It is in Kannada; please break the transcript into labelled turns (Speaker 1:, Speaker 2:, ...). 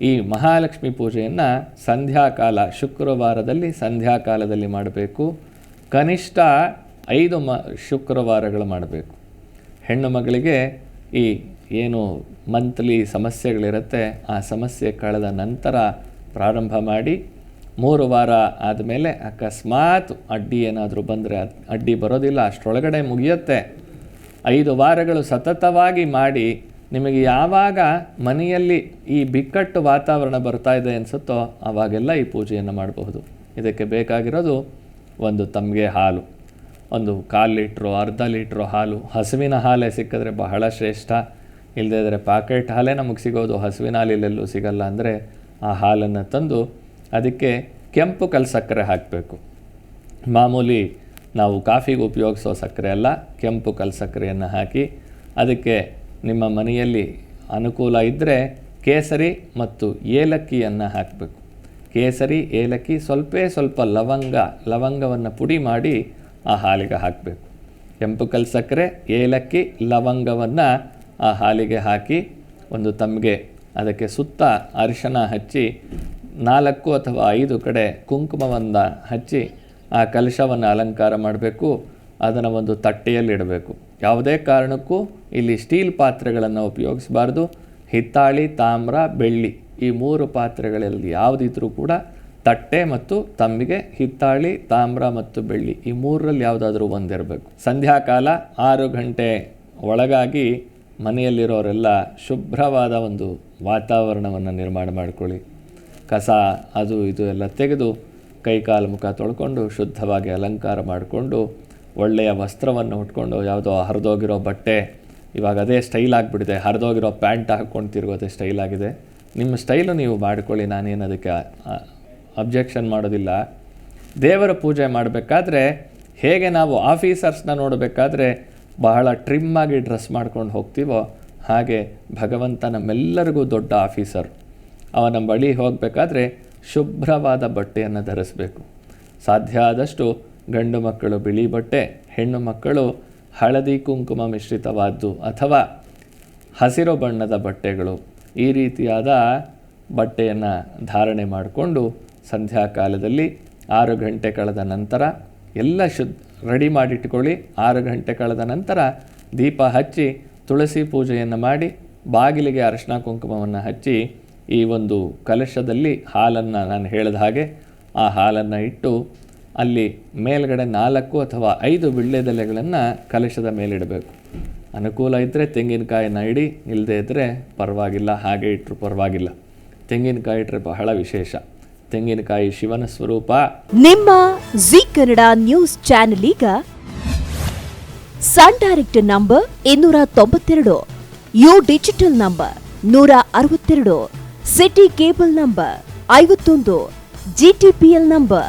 Speaker 1: ಈ ಮಹಾಲಕ್ಷ್ಮಿ ಪೂಜೆಯನ್ನು ಸಂಧ್ಯಾಕಾಲ, ಶುಕ್ರವಾರದಲ್ಲಿ ಸಂಧ್ಯಾಕಾಲದಲ್ಲಿ ಮಾಡಬೇಕು. ಕನಿಷ್ಠ ಐದು ಮ, ಶುಕ್ರವಾರಗಳು ಮಾಡಬೇಕು. ಹೆಣ್ಣು ಮಗಳಿಗೆ ಈ ಏನು ಮಂತ್ಲಿ ಸಮಸ್ಯೆಗಳಿರುತ್ತೆ, ಆ ಸಮಸ್ಯೆ ಕಳೆದ ನಂತರ ಪ್ರಾರಂಭ ಮಾಡಿ, ಮೂರು ವಾರ ಆದಮೇಲೆ ಅಕಸ್ಮಾತ್ ಅಡ್ಡಿ ಏನಾದರೂ ಬಂದರೆ ಅಡ್ಡಿ ಬರೋದಿಲ್ಲ, ಅಷ್ಟರೊಳಗಡೆ ಮುಗಿಯುತ್ತೆ. ಐದು ವಾರಗಳು ಸತತವಾಗಿ ಮಾಡಿ ನಿಮಗೆ ಯಾವಾಗ ಮನೆಯಲ್ಲಿ ಈ ಬಿಕ್ಕಟ್ಟು ವಾತಾವರಣ ಬರ್ತಾ ಇದೆ ಅನಿಸುತ್ತೋ ಆವಾಗೆಲ್ಲ ಈ ಪೂಜೆಯನ್ನು ಮಾಡಬಹುದು. ಇದಕ್ಕೆ ಬೇಕಾಗಿರೋದು ಒಂದು ತಮಗೆ ಹಾಲು. ಒಂದು ಕಾಲು ಲೀಟ್ರು, ಅರ್ಧ ಲೀಟ್ರು ಹಾಲು. ಹಸುವಿನ ಹಾಲೇ ಸಿಕ್ಕಿದ್ರೆ ಬಹಳ ಶ್ರೇಷ್ಠ. ಇಲ್ಲದೇ ಇದ್ದರೆ ಪ್ಯಾಕೆಟ್ ಹಾಲೇ ನಮಗೆ ಸಿಗೋದು. ಹಸುವಿನ ಹಾಲಿಲೆಲ್ಲೂ ಸಿಗಲ್ಲ ಅಂದರೆ ಆ ಹಾಲನ್ನು ತಂದು ಅದಕ್ಕೆ ಕೆಂಪು ಕಲ್ ಸಕ್ಕರೆ ಹಾಕಬೇಕು. ಮಾಮೂಲಿ ನಾವು ಕಾಫಿಗೆ ಉಪಯೋಗಿಸೋ ಸಕ್ಕರೆ ಅಲ್ಲ, ಕೆಂಪು ಕಲ್ ಸಕ್ಕರೆಯನ್ನು ಹಾಕಿ ಅದಕ್ಕೆ ನಿಮ್ಮ ಮನೆಯಲ್ಲಿ ಅನುಕೂಲ ಇದ್ದರೆ ಕೇಸರಿ ಮತ್ತು ಏಲಕ್ಕಿಯನ್ನು ಹಾಕಬೇಕು. ಕೇಸರಿ, ಏಲಕ್ಕಿ ಸ್ವಲ್ಪೇ ಸ್ವಲ್ಪ ಲವಂಗ, ಲವಂಗವನ್ನು ಪುಡಿ ಮಾಡಿ ಆ ಹಾಲಿಗೆ ಹಾಕಬೇಕು. ಕೆಂಪು ಕಲ್ ಸಕ್ಕರೆ ಏಲಕ್ಕಿ, ಲವಂಗವನ್ನು ಆ ಹಾಲಿಗೆ ಹಾಕಿ ಒಂದು ತಮಗೆ ಅದಕ್ಕೆ ಸುತ್ತ ಅರಿಶಿನ ಹಚ್ಚಿ ನಾಲ್ಕು ಅಥವಾ ಐದು ಕಡೆ ಕುಂಕುಮವನ್ನು ಹಚ್ಚಿ ಆ ಕಲಶವನ್ನು ಅಲಂಕಾರ ಮಾಡಬೇಕು. ಅದನ್ನು ಒಂದು ತಟ್ಟೆಯಲ್ಲಿ ಇಡಬೇಕು. ಯಾವುದೇ ಕಾರಣಕ್ಕೂ ಇಲ್ಲಿ ಸ್ಟೀಲ್ ಪಾತ್ರೆಗಳನ್ನು ಉಪಯೋಗಿಸಬಾರ್ದು. ಹಿತ್ತಾಳಿ, ತಾಮ್ರ, ಬೆಳ್ಳಿ ಈ ಮೂರು ಪಾತ್ರೆಗಳಲ್ಲಿ ಯಾವುದಿದ್ರೂ ಕೂಡ ತಟ್ಟೆ ಮತ್ತು ತಮ್ಮಿಗೆ ಹಿತ್ತಾಳಿ, ತಾಮ್ರ ಮತ್ತು ಬೆಳ್ಳಿ ಈ ಮೂರರಲ್ಲಿ ಯಾವುದಾದ್ರೂ ಒಂದಿರಬೇಕು. ಸಂಧ್ಯಾಕಾಲ ಆರು ಗಂಟೆ ಒಳಗಾಗಿ ಮನೆಯಲ್ಲಿರೋರೆಲ್ಲ ಶುಭ್ರವಾದ ಒಂದು ವಾತಾವರಣವನ್ನು ನಿರ್ಮಾಣ ಮಾಡಿಕೊಳ್ಳಿ. ಕಸ, ಅದು, ಇದು ಎಲ್ಲ ತೆಗೆದು ಕೈಕಾಲು ಮುಖ ತೊಳ್ಕೊಂಡು ಶುದ್ಧವಾಗಿ ಅಲಂಕಾರ ಮಾಡಿಕೊಂಡು ಒಳ್ಳೆಯ ವಸ್ತ್ರವನ್ನು ಉಟ್ಕೊಂಡು ಯಾವುದೋ ಹರಿದೋಗಿರೋ ಬಟ್ಟೆ, ಇವಾಗ ಅದೇ ಸ್ಟೈಲ್ ಆಗಿಬಿಟ್ಟಿದೆ. ಹರಿದೋಗಿರೋ ಪ್ಯಾಂಟ್ ಹಾಕ್ಕೊಂಡು ತಿರುಗೋದೇ ಸ್ಟೈಲ್ ಆಗಿದೆ. ನಿಮ್ಮ ಸ್ಟೈಲು ನೀವು ಮಾಡಿಕೊಳ್ಳಿ, ನಾನೇನು ಅದಕ್ಕೆ ಅಬ್ಜೆಕ್ಷನ್ ಮಾಡೋದಿಲ್ಲ. ದೇವರ ಪೂಜೆ ಮಾಡಬೇಕಾದ್ರೆ, ಹೇಗೆ ನಾವು ಆಫೀಸರ್ಸ್ನ ನೋಡಬೇಕಾದ್ರೆ, ಬಹಳ ಟ್ರಿಮ್ ಆಗಿ ಡ್ರೆಸ್ ಮಾಡ್ಕೊಂಡು ಹೋಗ್ತೀವೋ, ಹಾಗೆ ಭಗವಂತ ನಮ್ಮೆಲ್ಲರಿಗೂ ದೊಡ್ಡ ಆಫೀಸರ್ ಅವನ ಬಳಿ ಹೋಗಬೇಕಾದ್ರೆ ಶುಭ್ರವಾದ ಬಟ್ಟೆಯನ್ನು ಧರಿಸಬೇಕು. ಸಾಧ್ಯ ಆದಷ್ಟು ಗಂಡು ಮಕ್ಕಳು ಬಿಳಿ ಬಟ್ಟೆ, ಹೆಣ್ಣು ಮಕ್ಕಳು ಹಳದಿ ಕುಂಕುಮ ಮಿಶ್ರಿತವಾದ್ದು ಅಥವಾ ಹಸಿರು ಬಣ್ಣದ ಬಟ್ಟೆಗಳು. ಈ ರೀತಿಯಾದ ಬಟ್ಟೆಯನ್ನು ಧಾರಣೆ ಮಾಡಿಕೊಂಡು ಸಂಧ್ಯಾಕಾಲದಲ್ಲಿ ಆರು ಗಂಟೆ ಕಳೆದ ನಂತರ ಎಲ್ಲ ಶುದ್ಧ ರೆಡಿ ಮಾಡಿಟ್ಕೊಳ್ಳಿ. ಆರು ಗಂಟೆ ಕಳೆದ ನಂತರ ದೀಪ ಹಚ್ಚಿ ತುಳಸಿ ಪೂಜೆಯನ್ನು ಮಾಡಿ ಬಾಗಿಲಿಗೆ ಅರಶಿನ ಕುಂಕುಮವನ್ನು ಹಚ್ಚಿ ಈ ಒಂದು ಕಲಶದಲ್ಲಿ ಹಾಲನ್ನು ನಾನು ಹೇಳಿದ ಹಾಗೆ ಆ ಹಾಲನ್ನು ಇಟ್ಟು ಅಲ್ಲಿ ಮೇಲ್ಗಡೆ ನಾಲ್ಕು ಅಥವಾ ಐದು ವಿಳ್ಳೆದೆಲೆಗಳನ್ನು ಕಲಶದ ಮೇಲಿಡಬೇಕು. ಅನುಕೂಲ ಇದ್ದರೆ ತೆಂಗಿನಕಾಯಿನ ಇಡಿ ಇಲ್ಲದೇ ಇದ್ದರೆ ಪರವಾಗಿಲ್ಲ, ಹಾಗೆ ಇಟ್ಟರು ಪರವಾಗಿಲ್ಲ. ತೆಂಗಿನಕಾಯಿ ಇಟ್ಟರೆ ಬಹಳ ವಿಶೇಷ. ತೆಂಗಿನಕಾಯಿ ಶಿವನ ಸ್ವರೂಪ.
Speaker 2: ನಿಮ್ಮ ಜಿ ಕನ್ನಡ ನ್ಯೂಸ್ ಚಾನೆಲ್ ಈಗ ಸನ್ ಡೈರೆಕ್ಟ್ ನಂಬರ್ ಇನ್ನೂರ ತೊಂಬತ್ತೆರಡು, ಯು ಡಿಜಿಟಲ್ ನಂಬರ್ ನೂರ ಅರವತ್ತೆರಡು, ಸಿಟಿ ಕೇಬಲ್ ನಂಬರ್ ಐವತ್ತೊಂದು ಜಿಟಿಪಿಎಲ್ ನಂಬರ್